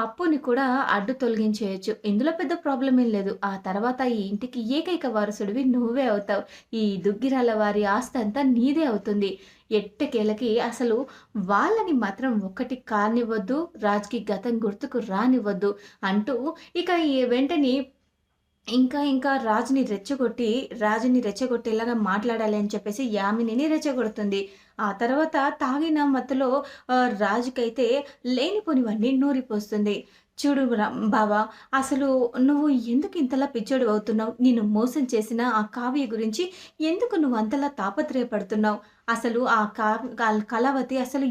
అప్పుని కూడా అడ్డు తొలగించేయొచ్చు. ఇందులో పెద్ద ప్రాబ్లం ఏం లేదు. ఆ తర్వాత ఈ ఇంటికి ఏకైక వారసుడివి నువ్వే అవుతావు. ఈ దుగ్గిరాల వారి ఆస్తంతా నీదే అవుతుంది. ఎట్టకేలకి అసలు వాళ్ళని మాత్రం ఒక్కటి కానివ్వద్దు. రాజ్‌కి గతం గుర్తుకు రానివ్వద్దు అంటూ ఇక ఈ వెంటనే ఇంకా ఇంకా రాజుని రెచ్చగొట్టి, రాజుని రెచ్చగొట్టేలాగా మాట్లాడాలి అని చెప్పేసి యామినిని రెచ్చగొడుతుంది. ఆ తర్వాత తాగిన మత్తులో రాజుకైతే లేనిపోనివన్నీ నూరిపోస్తుంది. చూడు బావా బావ అసలు నువ్వు ఎందుకు ఇంతలా పిచ్చోడివవుతున్నావు? నేను మోసం చేసిన ఆ కావ్య గురించి ఎందుకు నువ్వు అంతలా తాపత్రయపడుతున్నావు? అసలు ఆ కావ్ అసలు కళావతి అసలు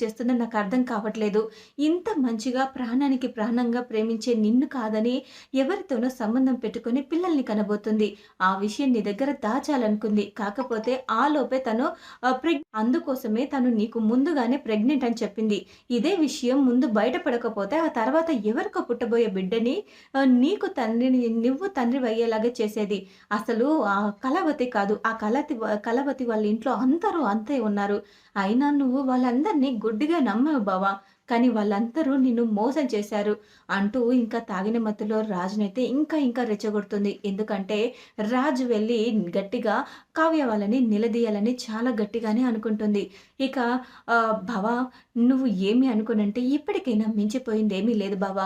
చేస్తుందో చేస్తుందో అర్థం కావట్లేదు. ఇంత మంచిగా ప్రాణానికి ప్రాణంగా ప్రేమించే నిన్ను కాదని ఎవరితోనో సంబంధం పెట్టుకుని పిల్లల్ని కనబోతుంది. ఆ విషయం నీ దగ్గర దాచాలనుకుంది. కాకపోతే ఆలోపే తను ప్రెగ్ అందుకోసమే తను నీకు ముందుగానే ప్రెగ్నెంట్ అని చెప్పింది. ఇదే విషయం ముందు బయటపడకపోతే ఆ తర్వాత ఎవరికో పుట్టబోయే బిడ్డని నీకు తండ్రిని నువ్వు తండ్రి అయ్యేలాగా చేసేది. అసలు ఆ కళావతి కాదు. ఆ కలతి కళావతి వాళ్ళ ఇంట్లో అంత అందరూ అంతే ఉన్నారు. అయినా నువ్వు వాళ్ళందరిని గుడ్డిగా నమ్మవు బావ. కానీ వాళ్ళందరూ నిన్ను మోసం చేశారు. అంటూ ఇంకా తాగిన మత్తులో రాజునైతే ఇంకా ఇంకా రెచ్చగొడుతుంది. ఎందుకంటే రాజు వెళ్ళి గట్టిగా కావ్య వాళ్ళని నిలదీయాలని చాలా గట్టిగానే అనుకుంటుంది. ఇక భవ నువ్వు ఏమి అనుకునంటే ఇప్పటికైనా మించిపోయిందేమీ లేదు బావ.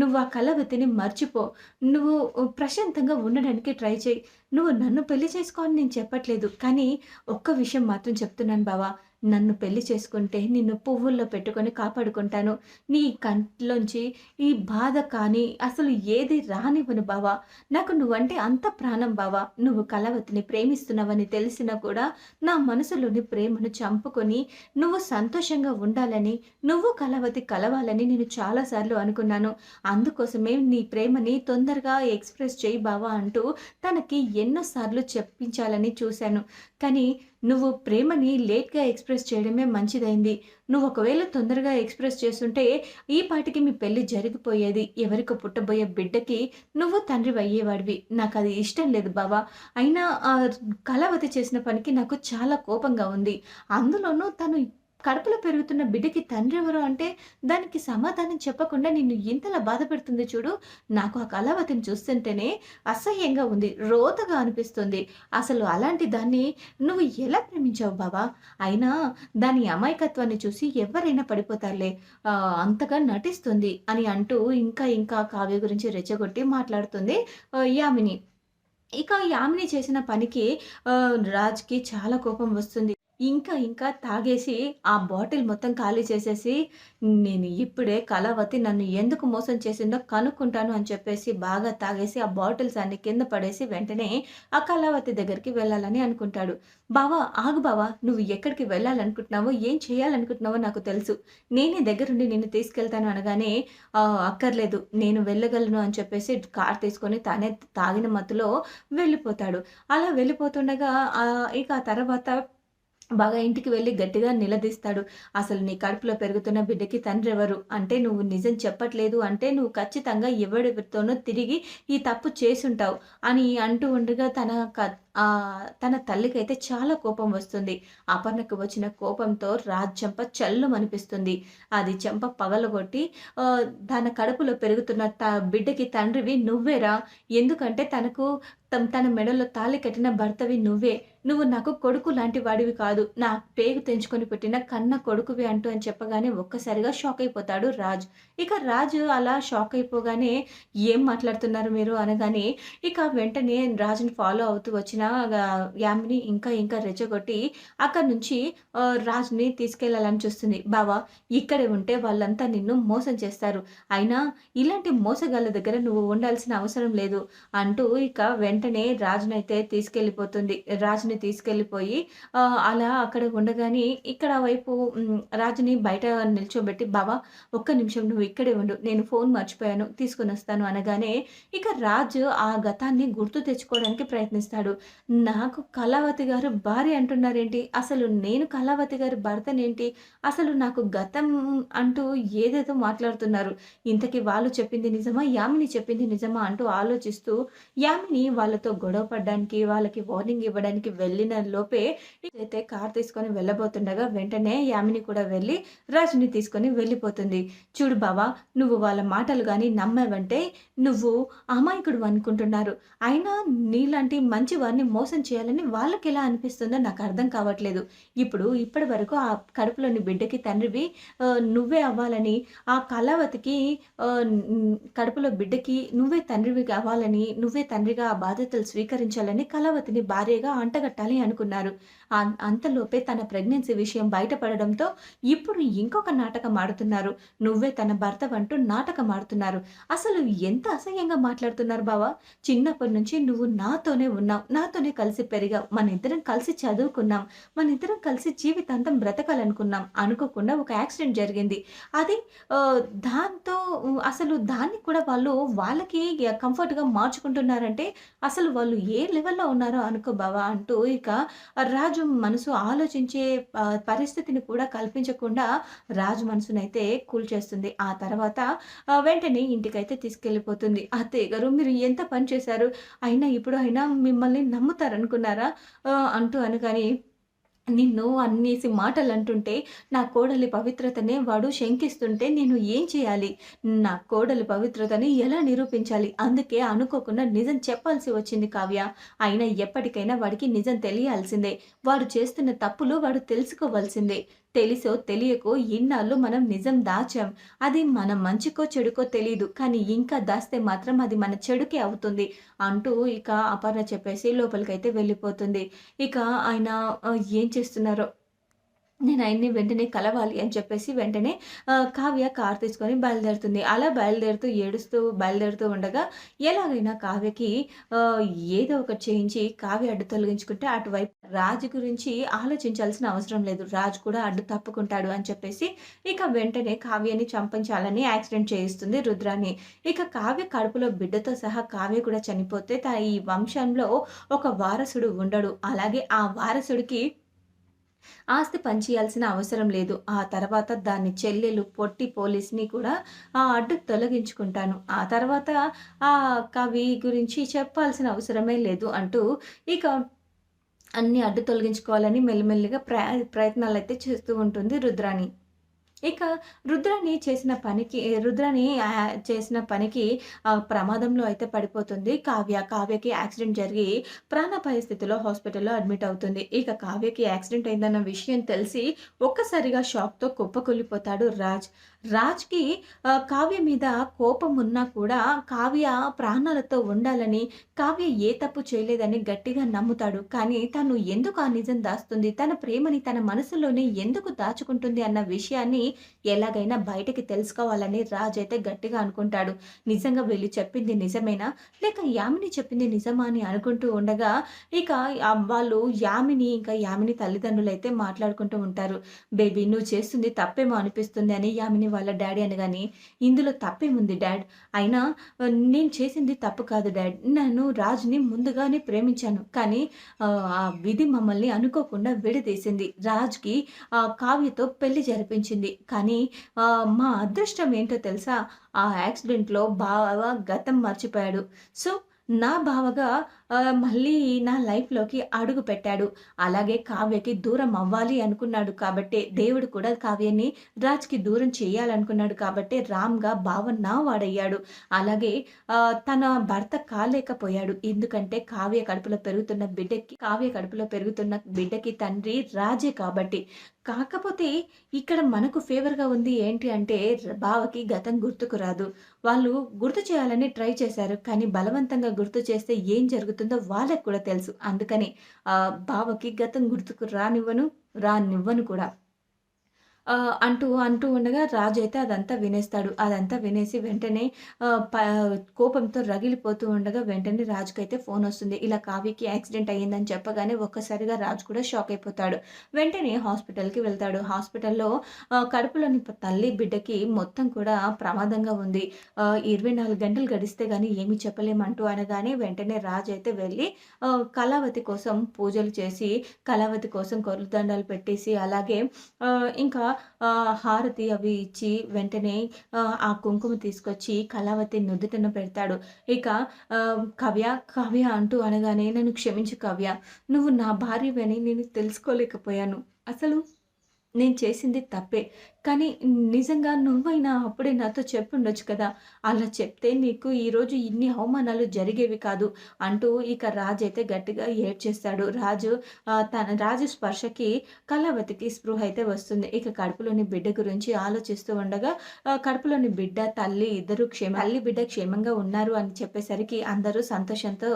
నువ్వు ఆ కలవతిని మర్చిపో. నువ్వు ప్రశాంతంగా ఉండడానికి ట్రై చేయి నువ్వు నన్ను పెళ్ళి చేసుకో అని నేను చెప్పట్లేదు. కానీ ఒక్క విషయం మాత్రం చెప్తున్నాను బావ. నన్ను పెళ్ళి చేసుకుంటే నిన్ను పువ్వుల్లో పెట్టుకొని కాపాడుకుంటాను. నీ కంట్లోంచి ఈ బాధ కానీ అసలు ఏది రానివ్వను బావా నాకు నువ్వంటే అంత ప్రాణం బావ. నువ్వు కలవతిని ప్రేమిస్తున్నావని తెలిసినా కూడా నా మనసులోని ప్రేమను చంపుకొని నువ్వు సంతోషంగా ఉండాలని, నువ్వు కలవతి కలవాలని నేను చాలా సార్లు అనుకున్నాను. అందుకోసమే నీ ప్రేమని తొందరగా ఎక్స్‌ప్రెస్ చేయి బావా అంటూ తనకి ఎన్నోసార్లు చెప్పించాలని చూశాను. కానీ నువ్వు ప్రేమని లేట్‌గా ఎక్స్‌ప్రెస్ చేయడమే మంచిదైంది. నువ్వు ఒకవేళ తొందరగా ఎక్స్‌ప్రెస్ చేస్తుంటే ఈ పాటికి మీ పెళ్ళి జరిగిపోయేది. ఎవరికి పుట్టబోయే బిడ్డకి నువ్వు తండ్రి అయ్యేవాడివి నాకు అది ఇష్టం లేదు బావ. అయినా కళావతి చేసిన పనికి నాకు చాలా కోపంగా ఉంది. అందులోనూ తను కడుపులో పెరుగుతున్న బిడ్డకి తండ్రి ఎవరు అంటే దానికి సమాధానం చెప్పకుండా నిన్ను ఇంతలా బాధపెడుతుంది చూడు. నాకు ఆ కళావతిని చూస్తుంటేనే అసహ్యంగా ఉంది. రోతగా అనిపిస్తుంది. అసలు అలాంటి దాన్ని నువ్వు ఎలా ప్రేమించావు బాబా అయినా దాని అమాయకత్వాన్ని చూసి ఎవరైనా పడిపోతారులే. అంతగా నటిస్తుంది అని అంటూ ఇంకా ఇంకా కావ్య గురించి రెచ్చగొట్టి మాట్లాడుతుంది యామిని. ఇక యామిని చేసిన పనికి రాజ్‌కి చాలా కోపం వస్తుంది. ఇంకా ఇంకా తాగేసి ఆ బాటిల్ మొత్తం ఖాళీ చేసేసి నేను ఇప్పుడే కళావతి నన్ను ఎందుకు మోసం చేసిందో కనుక్కుంటాను అని చెప్పేసి బాగా తాగేసి ఆ బాటిల్స్ అన్ని కింద పడేసి వెంటనే ఆ కళావతి దగ్గరికి వెళ్ళాలని అనుకుంటాడు. బావా ఆగు బావ నువ్వు ఎక్కడికి వెళ్ళాలనుకుంటున్నావో, ఏం చేయాలనుకుంటున్నావో నాకు తెలుసు. నేనే దగ్గరుండి నిన్ను తీసుకెళ్తాను అనగానే అక్కర్లేదు నేను వెళ్ళగలను అని చెప్పేసి కార్ తీసుకొని తానే తాగిన మత్తులో వెళ్ళిపోతాడు. అలా వెళ్ళిపోతుండగా ఇక ఆ తర్వాత బాగా ఇంటికి వెళ్ళి గట్టిగా నిలదీస్తాడు. అసలు నీ కడుపులో పెరుగుతున్న బిడ్డకి తండ్రి ఎవరు అంటే నువ్వు నిజం చెప్పట్లేదు అంటే నువ్వు ఖచ్చితంగా ఎవరితోనో తిరిగి ఈ తప్పు చేసుంటావు అని అంటూ ఉండగా తన క తన తల్లికైతే చాలా కోపం వస్తుంది. అపర్ణకు వచ్చిన కోపంతో రాజ్ చెంప చల్లుమనిపిస్తుంది. అది చెంప పగలగొట్టి తన కడుపులో పెరుగుతున్న త బిడ్డకి తండ్రివి నువ్వేరా? ఎందుకంటే తనకు తన మెడలో తాళి కట్టిన భర్తవి నువ్వే. నువ్వు నాకు కొడుకు లాంటి వాడివి కాదు. నా పేగు తెంచుకొని పుట్టిన కన్న కొడుకువి అంటూ అని చెప్పగానే ఒక్కసారిగా షాక్ అయిపోతాడు రాజ్. ఇక రాజు అలా షాక్ అయిపోగానే ఏం మాట్లాడుతున్నారు మీరు అనగానే ఇక వెంటనే రాజుని ఫాలో అవుతూ వచ్చిన ఆహ్, యామిని ఇంకా ఇంకా రెచ్చగొట్టి అక్కడి నుంచి రాజుని తీసుకెళ్ళాలని చూస్తుంది. బావా ఇక్కడే ఉంటే వాళ్ళంతా నిన్ను మోసం చేస్తారు. అయినా ఇలాంటి మోసగాళ్ళ దగ్గర నువ్వు ఉండాల్సిన అవసరం లేదు అంటూ ఇక వెంటనే రాజునైతే తీసుకెళ్ళిపోతుంది. రాజుని తీసుకెళ్ళిపోయి అలా అక్కడ ఉండగానే ఇక్కడ వైపు రాజుని బయట నిల్చోబెట్టి బావా ఒక్క నిమిషం నువ్వు ఇక్కడే ఉండు. నేను ఫోన్ మర్చిపోయాను తీసుకొనొస్తాను అనగానే ఇక రాజు ఆ గతాన్ని గుర్తు తెచ్చుకోవడానికి ప్రయత్నిస్తాడు. నాకు కళావతి గారు భార్య అంటున్నారేంటి? అసలు నేను కళావతి గారి భర్తనేంటి? అసలు నాకు గతం అంటూ ఏదేదో మాట్లాడుతున్నారు. ఇంతకీ వాళ్ళు చెప్పింది నిజమా? యామిని చెప్పింది నిజమా? అంటూ ఆలోచిస్తూ యామిని వాళ్ళతో గొడవ పడడానికి, వాళ్ళకి వార్నింగ్ ఇవ్వడానికి వెళ్ళిన లోపే అయితే కార్ తీసుకొని వెళ్ళబోతుండగా వెంటనే యామిని కూడా వెళ్ళి రాజుని తీసుకొని వెళ్ళిపోతుంది. చూడు బావా నువ్వు వాళ్ళ మాటలు కానీ నమ్మావంటే నువ్వు అమాయకుడు అనుకుంటున్నారు. అయినా నీలాంటి మంచి వారిని మోసం చేయాలని వాళ్ళకి ఎలా అనిపిస్తుందో నాకు అర్థం కావట్లేదు. ఇప్పుడు ఇప్పటి వరకు ఆ కడుపులోని బిడ్డకి తండ్రివి నువ్వే అవ్వాలని, ఆ కళావతికి కడుపులో బిడ్డకి నువ్వే తండ్రివి అవ్వాలని నువ్వే తండ్రిగా ఆ బాధ్యతలు స్వీకరించాలని కళావతిని భార్యగా అంటగట్టాలి అనుకున్నారు. అంతలోపే తన ప్రెగ్నెన్సీ విషయం బయటపడడంతో ఇప్పుడు ఇంకొక నాటకం ఆడుతున్నారు. నువ్వే తన భర్త అంటూ నాటకం ఆడుతున్నారు. అసలు ఎంత అసహ్యంగా మాట్లాడుతున్నారు బావా చిన్నప్పటి నుంచి నువ్వు నాతోనే ఉన్నావు. నా నాతోనే కలిసి పెరిగావు. మనిద్దరం కలిసి చదువుకున్నాం. మన ఇద్దరం కలిసి జీవితాంతం బ్రతకాలనుకున్నాం. అనుకోకుండా ఒక యాక్సిడెంట్ జరిగింది. అది దాంతో అసలు దాన్ని కూడా వాళ్ళు వాళ్ళకి కంఫర్ట్‌గా మార్చుకుంటున్నారంటే అసలు వాళ్ళు ఏ లెవెల్‌లో ఉన్నారో అనుకో బావ అంటూ ఇక రాజు మనసు ఆలోచించే పరిస్థితిని కూడా కల్పించకుండా రాజు మనసునైతే కూల్చేస్తుంది. ఆ తర్వాత వెంటనే ఇంటికైతే తీసుకెళ్ళిపోతుంది. "అత్తయ్య గారు మీరు ఎంత పని చేశారు? అయినా ఇప్పుడు అయినా మిమ్మల్ని నమ్ముతారనుకున్నారా?" అంటూ అనగానే నిన్ను అన్నేసి మాటలంటుంటే, నా కోడలి పవిత్రతనే వాడు శంకిస్తుంటే నేను ఏం చేయాలి? నా కోడలి పవిత్రతని ఎలా నిరూపించాలి? అందుకే అనుకోకుండా నిజం చెప్పాల్సి వచ్చింది కావ్య. అయినా ఎప్పటికైనా వాడికి నిజం తెలియాల్సిందే. వాడు చేస్తున్న తప్పులు వాడు తెలుసుకోవాల్సిందే. తెలిసో తెలియకో ఇన్నాళ్ళు మనం నిజం దాచాం. అది మన మంచికో చెడుకో తెలియదు కానీ ఇంకా దాస్తే మాత్రం అది మన చెడుకే అవుతుంది. అంటూ ఇక అపర్ణ చెప్పేసి లోపలికైతే వెళ్ళిపోతుంది. ఇక ఆయన ఏం చేస్తున్నారో నేను ఆయన్ని వెంటనే కలవాలి అని చెప్పేసి వెంటనే కావ్య కార్ తీసుకొని బయలుదేరుతుంది. అలా బయలుదేరుతూ ఏడుస్తూ బయలుదేరుతూ ఉండగా ఎలాగైనా కావ్యకి ఏదో ఒకటి చేయించి కావ్య అడ్డు తొలగించుకుంటే అటువైపు రాజు గురించి ఆలోచించాల్సిన అవసరం లేదు. రాజు కూడా అడ్డు తప్పుకుంటాడు అని చెప్పేసి ఇక వెంటనే కావ్యని చంపించాలని యాక్సిడెంట్ చేయిస్తుంది రుద్రాన్ని ఇక కావ్య కడుపులో బిడ్డతో సహా కావ్య కూడా చనిపోతే త ఈ వంశంలో ఒక వారసుడు ఉండడు. అలాగే ఆ వారసుడికి ఆస్తి పంచియాల్సిన అవసరం లేదు. ఆ తర్వాత దాన్ని చెల్లెలు పొట్టి పోలీస్‌ని కూడా ఆ అడ్డు తొలగించుకుంటాను. ఆ తర్వాత ఆ కవి గురించి చెప్పాల్సిన అవసరమే లేదు అంటూ ఇక అన్ని అడ్డు తొలగించుకోవాలని మెల్లిమెల్లిగా ప్రయత్నాలు అయితే చేస్తూ ఉంటుంది రుద్రాణి. ఇక రుద్రాని చేసిన పనికి రుద్రాని చేసిన పనికి ప్రమాదంలో అయితే పడిపోతుంది కావ్య. కావ్యకి యాక్సిడెంట్ జరిగి ప్రాణ పరిస్థితిలో హాస్పిటల్‌లో అడ్మిట్ అవుతుంది. ఇక కావ్యకి యాక్సిడెంట్ అయిందన్న విషయం తెలిసి ఒక్కసారిగా షాక్‌తో కుప్పకూలిపోతాడు రాజ్. రాజ్‌కి కావ్య మీద కోపం ఉన్నా కూడా కావ్య ప్రాణాలతో ఉండాలని, కావ్య ఏ తప్పు చేయలేదని గట్టిగా నమ్ముతాడు. కానీ తను ఎందుకు ఆ నిజం దాస్తుంది? తన ప్రేమని తన మనసులోనే ఎందుకు దాచుకుంటుంది అన్న విషయాన్ని ఎలాగైనా బయటకి తెలుసుకోవాలని రాజ్ అయితే గట్టిగా అనుకుంటాడు. నిజంగా వీళ్ళు చెప్పింది నిజమేనా? లేక యామిని చెప్పింది నిజమా అని అనుకుంటూ ఉండగా ఇక వాళ్ళు యామిని ఇంకా యామిని తల్లిదండ్రులైతే మాట్లాడుకుంటూ ఉంటారు. బేబీ నువ్వు చేస్తుంది తప్పేమో అనిపిస్తుంది అని యామిని వాళ్ళ డాడీ అనగాని ఇందులో తప్పేముంది డాడ్? అయినా నేను చేసింది తప్పు కాదు డాడ్. నన్ను రాజ్‌ని ముందుగానే ప్రేమించాను. కానీ ఆ విధి మమ్మల్ని అనుకోకుండా విడదీసింది. రాజ్‌కి ఆ కావ్యతో పెళ్ళి జరిపించింది. కానీ మా అదృష్టం ఏంటో తెలుసా? ఆ యాక్సిడెంట్‌లో బావ గతం మర్చిపోయాడు. సో, నా బావగా మళ్ళీ నా లైఫ్‌లోకి అడుగుపెట్టాడు. అలాగే కావ్యకి దూరం అవ్వాలి అనుకున్నాడు కాబట్టి దేవుడు కూడా కావ్యని రాజ్‌కి దూరం చేయాలనుకున్నాడు కాబట్టి రామ్‌గా బావ నా వాడయ్యాడు. అలాగే తన భర్త కాలేకపోయాడు. ఎందుకంటే కావ్య కడుపులో పెరుగుతున్న బిడ్డకి కావ్య కడుపులో పెరుగుతున్న బిడ్డకి తండ్రి రాజే కాబట్టి. కాకపోతే ఇక్కడ మనకు ఫేవర్‌గా ఉంది ఏంటి అంటే బావకి గతం గుర్తుకు రాదు. వాళ్ళు గుర్తు చేయాలని ట్రై చేశారు. కానీ బలవంతంగా గుర్తు చేస్తే ఏం జరుగుతుందో వాళ్ళకి కూడా తెలుసు. అందుకని బావకి గతం గుర్తుకు రానివ్వను, రానివ్వను కూడా. అంటూ, అంటూ ఉండగా రాజు అయితే అదంతా వినేస్తాడు. అదంతా వినేసి వెంటనే ప కోపంతో రగిలిపోతూ ఉండగా వెంటనే రాజుకైతే ఫోనొస్తుంది. ఇలా కావ్యకి యాక్సిడెంట్ అయ్యిందని చెప్పగానే ఒక్కసారిగా రాజు కూడా షాక్ అయిపోతాడు. వెంటనే హాస్పిటల్‌కి వెళ్తాడు. హాస్పిటల్‌లో కడుపులోని తల్లి, బిడ్డకి మొత్తం కూడా ప్రమాదంగా ఉంది. ఇరవై నాలుగు గంటలు గడిస్తే కానీ ఏమి చెప్పలేమంటూ అనగానే వెంటనే రాజు అయితే వెళ్ళి కళావతి కోసం పూజలు చేసి, కళావతి కోసం కొర్రదండాలు పెట్టేసి అలాగే ఇంకా హారతి అవి ఇచ్చి వెంటనే ఆ కుంకుమ తీసుకొచ్చి కళావతి నుదుటన పెడతాడు. ఇక కవ్య కవ్య కావ్య" అంటూ అనగానే "నన్ను క్షమించు కవ్య నువ్వు నా భార్యవని నేను తెలుసుకోలేకపోయాను. అసలు నేను చేసింది తప్పే. కానీ నిజంగా నువ్వైనా అప్పుడే నాతో చెప్పుండొచ్చు కదా! అలా చెప్తే నీకు ఈరోజు ఇన్ని అవమానాలు జరిగేవి కాదు" అంటూ ఇక రాజు అయితే గట్టిగా ఏడ్చేస్తాడు. రాజు తన రాజు స్పర్శకి కళావతికి స్పృహ అయితే వస్తుంది. ఇక కడుపులోని బిడ్డ గురించి ఆలోచిస్తూ ఉండగా కడుపులోని బిడ్డ, తల్లి ఇద్దరు క్షేమ తల్లి, బిడ్డ క్షేమంగా ఉన్నారు అని చెప్పేసరికి అందరూ సంతోషంతో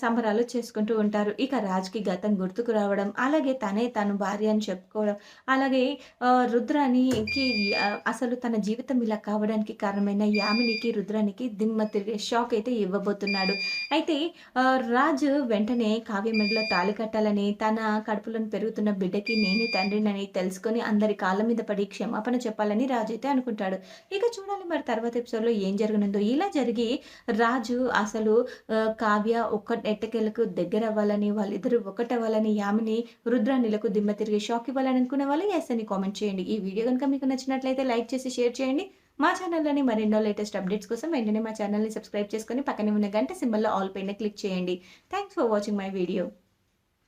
సంబరాలు చేసుకుంటూ ఉంటారు. ఇక రాజుకి గతం గుర్తుకు రావడం, అలాగే తనే తను భార్య అని చెప్పుకోవడం, అలాగే రుద్రాని రుద్రానికి అసలు తన జీవితం ఇలా కావడానికి కారణమైన యామినికి, రుద్రానికి దిమ్మ తిరిగే షాక్ అయితే ఇవ్వబోతున్నాడు. అయితే రాజు వెంటనే కావ్యమెడలో తాళి కట్టాలని, తన కడుపులోని పెరుగుతున్న బిడ్డకి నేనే తండ్రినని తెలుసుకొని అందరి కాళ్ళ మీద పడి క్షమాపణ చెప్పాలని రాజు అయితే అనుకుంటాడు. ఇక చూడాలి మరి తర్వాత ఎపిసోడ్‌లో ఏం జరగనుందో. ఇలా జరిగి రాజు అసలు కావ్య ఒక్క ఎట్టకేలకు దగ్గరవ్వాలని, వాళ్ళిద్దరూ ఒకటవ్వాలని, యామిని, రుద్రానిలకు దిమ్మ తిరిగి షాక్ ఇవ్వాలని అనుకునే వాళ్ళు యెస్ అని కామెంట్ చేయండి. ఈ వీడియో కనుక మీకు నచ్చినట్లయితే లైక్ చేసి షేర్ చేయండి. మా ఛానల్‌లోని మరెన్నో లేటెస్ట్ అప్డేట్స్ కోసం వెంటనే మా ఛానల్‌ని సబ్స్క్రైబ్ చేసుకొని పక్కనే ఉన్న గంట సింబల్‌లో ఆల్ పైన క్లిక్ చేయండి. Thanks for watching my video.